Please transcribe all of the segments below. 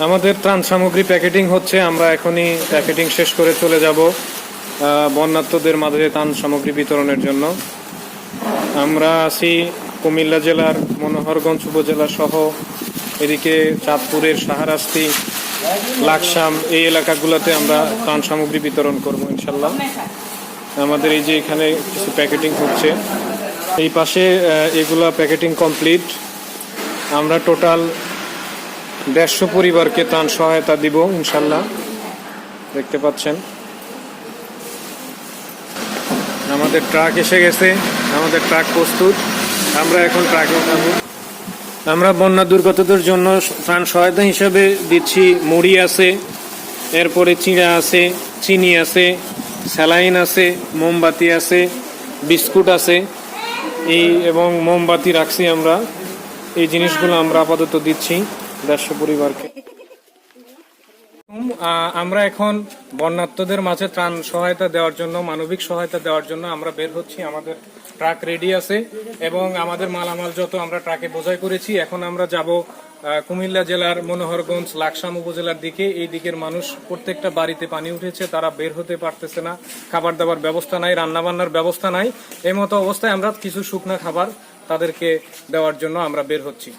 আমাদের ত্রাণ সামগ্রী প্যাকেটিং হচ্ছে আমরা এখনই প্যাকেটিং শেষ করে চলে যাব আহ, বন্যার্তদের মাঝে ত্রাণ সামগ্রী বিতরণের জন্য। আমরা আছি কুমিল্লা জেলার মনোহরগঞ্জ উপজেলা সহ এদিকে চাঁদপুরের সাহারাস্তি লাকসাম এই এলাকাগুলোতে আমরা ত্রাণ সামগ্রী বিতরণ করব ইনশাল্লাহ আমাদের এই যে এখানে কিছু প্যাকেটিং হচ্ছে এই পাশে এগুলা প্যাকেটিং কমপ্লিট। আমরা টোটাল দেড়শো পরিবারকে ত্রাণ সহায়তা দিব, ইনশাল্লাহ। দেখতে পাচ্ছেন। আমাদের ট্রাক এসে গেছে, আমাদের ট্রাক প্রস্তুত। আমরা এখন ট্রাকে উঠাবো। আমরা বন্যা দুর্গতদের জন্য ত্রাণ সহায়তা হিসেবে দিচ্ছি, মুড়ি আছে, এরপরে চিড়া আছে, চিনি আছে, স্যালাইন আছে, মোমবাতি আছে, বিস্কুট আছে। এই এবং মোমবাতি রাখছি আমরা। এই জিনিসগুলো আমরা আপাতত দিচ্ছি। দেড়শো পরিবারকে। আমরা এখন বন্যার্তদের মাঝে ত্রাণ সহায়তা দেওয়ার জন্য, মানবিক সহায়তা দেওয়ার জন্য আমরা বের হচ্ছি। আমাদের ট্রাক রেডি আছে এবং আমাদের মালামাল যত আমরা ট্রাকে বোঝাই করেছি, এখন আমরা যাব কুমিল্লা জেলার মনোহরগঞ্জ, লাকসাম উপজেলার দিকে। এই দিকের মানুষ প্রত্যেকটা বাড়িতে পানি উঠেছে, তারা বের হতে পারতেছে না। খাবার দাবার ব্যবস্থা নাই, রান্নাবান্নার ব্যবস্থা নাই। এই মতো অবস্থায় আমরা কিছু শুকনা খাবার তাদেরকে দেওয়ার জন্য আমরা বের হচ্ছি।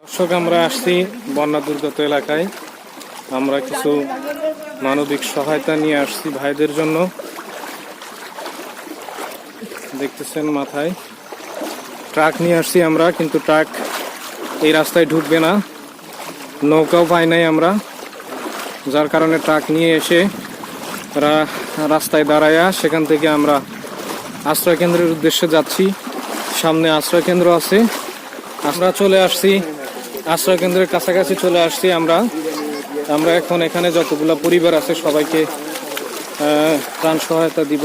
দর্শক, আমরা আসছি বন্যা দুর্গত এলাকায়। আমরা কিছু মানবিক সহায়তা নিয়ে আসছি ভাইদের জন্য। দেখতেছেন মাথায়। ট্রাক নিয়ে আসছি আমরা, কিন্তু ট্রাক এই রাস্তায় ঢুকবে না। নৌকাও পাই নাই আমরা। যার কারণে ট্রাক নিয়ে এসে রাস্তায় দাঁড়ায়া সেখান থেকে আমরা আশ্রয় কেন্দ্রের উদ্দেশ্যে যাচ্ছি। সামনে আশ্রয় কেন্দ্র আছে। আমরা চলে আসছি। আশ্রয় কেন্দ্রের কাছাকাছি চলে আসছি আমরা। আমরা এখন এখানে যতগুলো পরিবার আছে, সবাইকে ত্রাণ সহায়তা দিব।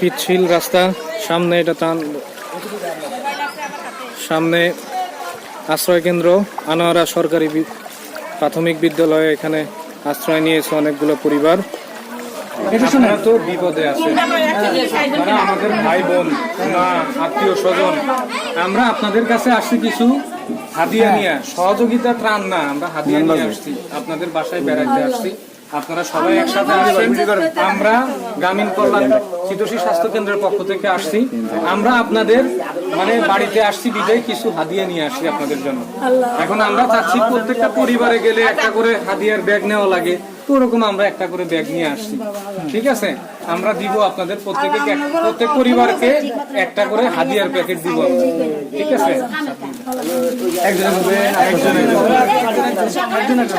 পিচ্ছিল রাস্তা, সামনে এটা ত্রাণ। সামনে আশ্রয় কেন্দ্র, আনোয়ারা সরকারি প্রাথমিক বিদ্যালয়ে এখানে আশ্রয় নিয়েছে অনেকগুলো পরিবার। আপনারা তো বিপদে আছে তারা আমাদের ভাই বোন মা আত্মীয় স্বজন আমরা আপনাদের কাছে আসছি কিছু হাদিয়া নিয়ে। সহযোগিতা ত্রাণ না আমরা হাদিয়া নিয়ে আসছি। আপনাদের বাসায় বেড়াইতে আসছি। আপনারা সবাই একসাথে আসছেন আমরা গ্রামীণ কল্যাণ চিতোষী স্বাস্থ্য কেন্দ্রের পক্ষ থেকে আসছি। আমরা আপনাদের মানে বাড়িতে আসছি বিদায় কিছু হাদিয়া নিয়ে আসি আপনাদের জন্য। এখন আমরা চাচ্ছি প্রত্যেকটা পরিবারে গেলে একটা করে হাদিয়ার ব্যাগ নেওয়া লাগে তো ওরকম আমরা একটা করে ব্যাগ নিয়ে আসছি। ঠিক আছে? আমরা দিব আপনাদের প্রত্যেকে প্রত্যেক পরিবারকে একটা করে হাদিয়ার প্যাকেট দিব ঠিক আছে? একজনের মধ্যে একজন একজন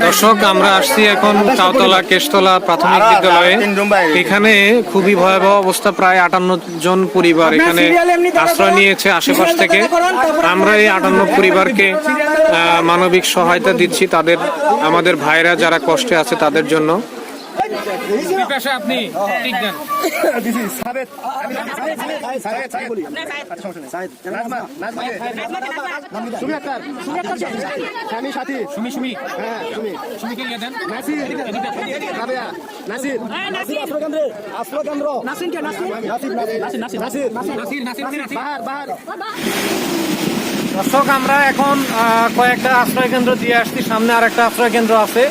দর্শক আমরা আসছি এখন কাউতলা কেশতলা প্রাথমিক বিদ্যালয়ে। এখানে খুবই ভয়াবহ অবস্থা প্রায় আটান্ন জন পরিবার এখানে আশ্রয় নিয়েছে আশেপাশ থেকে। আমরা এই আটান্ন পরিবারকে আহ, মানবিক সহায়তা দিচ্ছি তাদের আমাদের ভাইরা যারা কষ্টে আছে তাদের জন্য। আপনি ঠিক দেন। স্বামী সাথী। সুমি সুমি। হ্যাঁ তুমি সুমিকে দেন। নাসির। রাবেয়া নাসির। নাসির। আশ্রয়কেন্দ্রে। আশ্রয়কেন্দ্র। নাসির কে? নাসির? নাসির নাসির। নাসির নাসির। নাসির। নাসির নাসির বাহার বাহার। দর্শক আমরা এখন কয়েকটা আশ্রয় কেন্দ্র দিয়ে আসছি। সামনে আর একটা আশ্রয় কেন্দ্র আছে।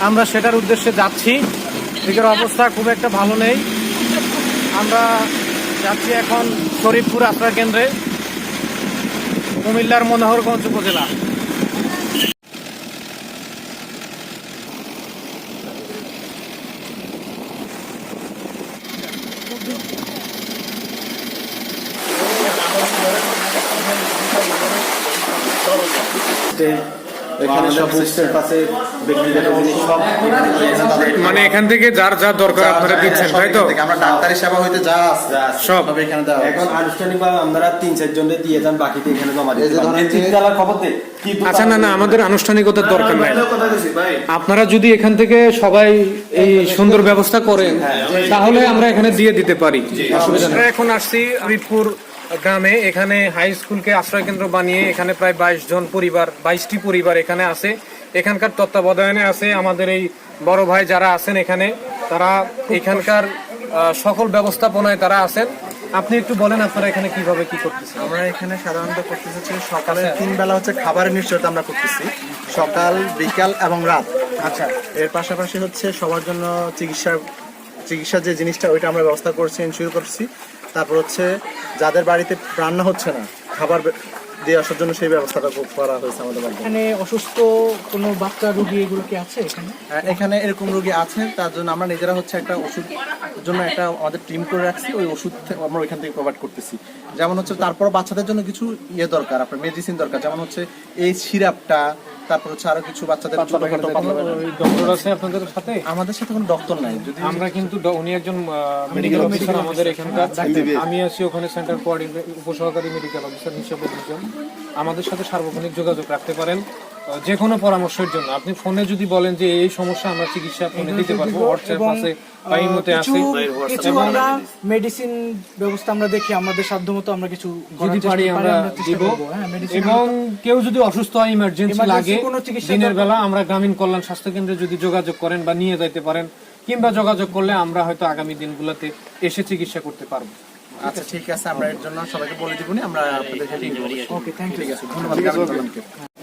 আমরা সেটার উদ্দেশ্যে যাচ্ছি। দিকের অবস্থা খুব একটা ভালো নেই। আমরা যাচ্ছি এখন শরীফপুর আশ্রয় কেন্দ্রে, কুমিল্লার মনোহরগঞ্জ উপজেলা। এখানে সব ব্যক্তিগত জিনিস সব মানে এখান থেকে যার যা দরকার আপনারা দিচ্ছেন তাই তো? আমরা ডাক্তারি সেবা হইতে যা সব। এখানে দেওয়া হচ্ছে। এখন আনুষ্ঠানিকভাবে আমরা তিন চার চারজনে দিয়ে যান বাকিতে এখানে জমা দিতে পারেন। তিন যে- তলার খবর দে। আচ্ছা না না আমাদের আনুষ্ঠানিকতার দরকার নাই। কথা বলছি ভাই। আপনারা যদি এখান থেকে সবাই এই সুন্দর ব্যবস্থা করেন তাহলে আমরা এখানে দিয়ে দিতে পারি। অসুবিধা এখন আসছি ফরিদপুর গ্রামে এখানে হাই স্কুলকে আশ্রয় কেন্দ্র বানিয়ে এখানে প্রায় বাইশ জন পরিবার বাইশটি পরিবার এখানে আছে। এখানকার তত্ত্বাবধানে আছে আমাদের এই বড় ভাই যারা আছেন এখানে তারা এখানকার সকল ব্যবস্থাপনায় তারা আছেন। আপনি একটু বলেন আপনারা এখানে কীভাবে কি করতেছেন? আমরা এখানে সাধারণত করতেছি হচ্ছে সকালে তিন বেলা হচ্ছে খাবারের নিশ্চয়তা আমরা করতেছি। সকাল বিকাল এবং রাত। আচ্ছা। এর পাশাপাশি হচ্ছে সবার জন্য চিকিৎসার চিকিৎসার যে জিনিসটা ওইটা আমরা ব্যবস্থা করছি ইনশিওর করছি। তারপর হচ্ছে যাদের বাড়িতে রান্না হচ্ছে না খাবার দিয়ে আসার জন্য সেই ব্যবস্থাটা খুব করা হয়েছে আমাদের এখানে অসুস্থ কোনো বাচ্চা রোগী এগুলো কি আছে এখানে? এখানে এরকম রোগী আছে তার জন্য আমরা নিজেরা হচ্ছে একটা ওষুধ জন্য একটা আমাদের টিম করে রাখছি ওই ওষুধ আমরা ওইখান থেকে প্রোভাইড করতেছি। যেমন হচ্ছে তারপর বাচ্চাদের জন্য কিছু ইয়ে দরকার আপনার মেডিসিন দরকার যেমন হচ্ছে এই সিরাপটা তারপর হচ্ছে আরও কিছু বাচ্চাদের ছোটখাটো ডক্টর আছে আপনাদের সাথে? আমাদের সাথে কোনো ডক্টর নাই যদি আমরা কিন্তু উনি একজন মেডিকেল অফিসার আমাদের এখানকার আমি আছি ওখানে সেন্টার কোঅর্ডিনেটর উপসহকারী মেডিকেল অফিসার হিসেবে দুজন। আমাদের সাথে সার্বক্ষণিক যোগাযোগ রাখতে পারেন। যে কোনো পরামর্শের জন্য। আপনি ফোনে যদি বলেন যে এই সমস্যা আমরা চিকিৎসা ফোনে দিতে পারব হোয়াটসঅ্যাপ আছে বা আছে। কিছু আমরা মেডিসিন ব্যবস্থা আমরা দেখি আমাদের সাধ্যমতো আমরা কিছু যদি পারি আমরা দিব। হ্যাঁ এবং কেউ যদি অসুস্থ হয় ইমার্জেন্সি লাগে দিনের বেলা আমরা গ্রামীণ কল্যাণ স্বাস্থ্য কেন্দ্রে যদি যোগাযোগ করেন বা নিয়ে যাইতে পারেন কিংবা যোগাযোগ করলে আমরা হয়তো আগামী দিনগুলোতে এসে চিকিৎসা করতে পারব। আচ্ছা ঠিক আছে আমরা এর জন্য সবাইকে বলে দিবনি আমরা আপনাদের ওকে থ্যাংক ইউ ঠিক আছে ধন্যবাদ।